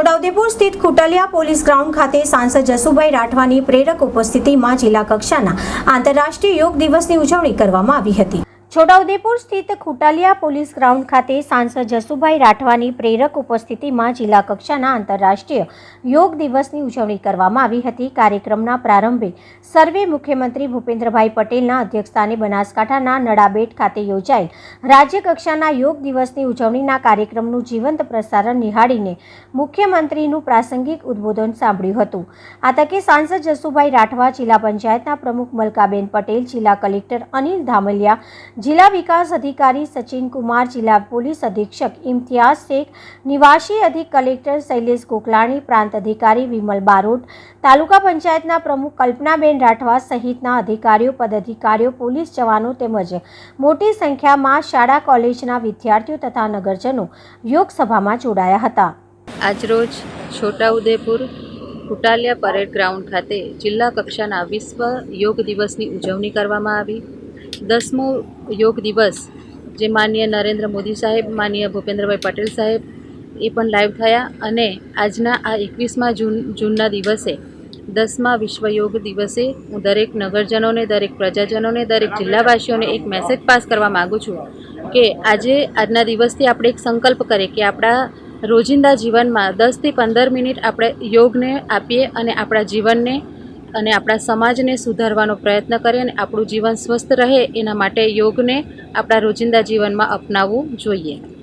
છોટાઉદેપુર સ્થિત ખુટલિયા police ground ખાતે સાંસદ જસુભાઈ રાઠવાની પ્રેરક ઉપસ્થિતિમાં જિલ્લા કક્ષાના આંતરરાષ્ટ્રીય યોગ દિવસની ઉજવણી કરવામાં આવી હતી. છોટાઉદેપુર સ્થિત ખુટાલિયા પોલીસ ગ્રાઉન્ડ ખાતે સાંસદ જસુભાઈ રાઠવાની પ્રેરક ઉપસ્થિતિમાં જિલ્લા કક્ષાના આંતરરાષ્ટ્રીય યોગ દિવસની ઉજવણી કરવામાં આવી હતી. કાર્યક્રમના પ્રારંભે સર્વે મુખ્યમંત્રી ભૂપેન્દ્રભાઈ પટેલના અધ્યક્ષસ્થાને બનાસકાંઠાના નડાબેટ ખાતે યોજાયેલ રાજ્ય કક્ષાના યોગ દિવસની ઉજવણીના કાર્યક્રમનું જીવંત પ્રસારણ નિહાળીને મુખ્યમંત્રીનું પ્રાસંગિક ઉદ્બોધન સાંભળ્યું હતું. આ તકે સાંસદ જસુભાઈ રાઠવા જિલ્લા પંચાયતના પ્રમુખ મલકાબેન પટેલ, જિલ્લા કલેક્ટર અનિલ ધામલિયા જિલ્લા વિકાસ અધિકારી સચિન કુમાર જિલ્લા પોલીસ અધિક્ષક ઇમ્તિયાઝ શેખ, નિવાસી અધિક કલેક્ટર શૈલેષ કોકલાણી પ્રાંત અધિકારી વિમલ બારોટ, તાલુકા પંચાયતના પ્રમુખ કલ્પનાબેન રાઠવા સહિતના અધિકારીઓ, પદાધિકારીઓ, પોલીસ જવાનો તેમજ મોટી સંખ્યામાં શાળા, કોલેજના વિદ્યાર્થીઓ તથા નગરજનો યોગ સભામાં જોડાયા હતા. આજરોજ છોટાઉદેપુર કુટાલિયા પરેડ ગ્રાઉન્ડ ખાતે જિલ્લા કક્ષાના વિશ્વ યોગ દિવસની ઉજવણી કરવામાં આવી. દસમો યોગ દિવસ જે માન્ય નરેન્દ્ર મોદી સાહેબ, માન્ય ભૂપેન્દ્રભાઈ પટેલ સાહેબ એ પણ લાઈવ થયા અને આજના આ એકવીસમા જૂન, જૂનના દિવસે દસમા વિશ્વ યોગ દિવસે હું દરેક નગરજનોને, દરેક પ્રજાજનોને, દરેક જિલ્લાવાસીઓને એક મેસેજ પાસ કરવા માગું છું કે આજે, આજના દિવસથી આપણે એક સંકલ્પ કરીએ કે આપણા રોજિંદા જીવનમાં દસથી પંદર મિનિટ આપણે યોગને આપીએ અને આપણા જીવનને અને આપણા સમાજને સુધારવાનો પ્રયત્ન કરીએ અને આપણું જીવન સ્વસ્થ રહે એના માટે યોગને આપણા રોજિંદા જીવનમાં અપનાવવું જોઈએ.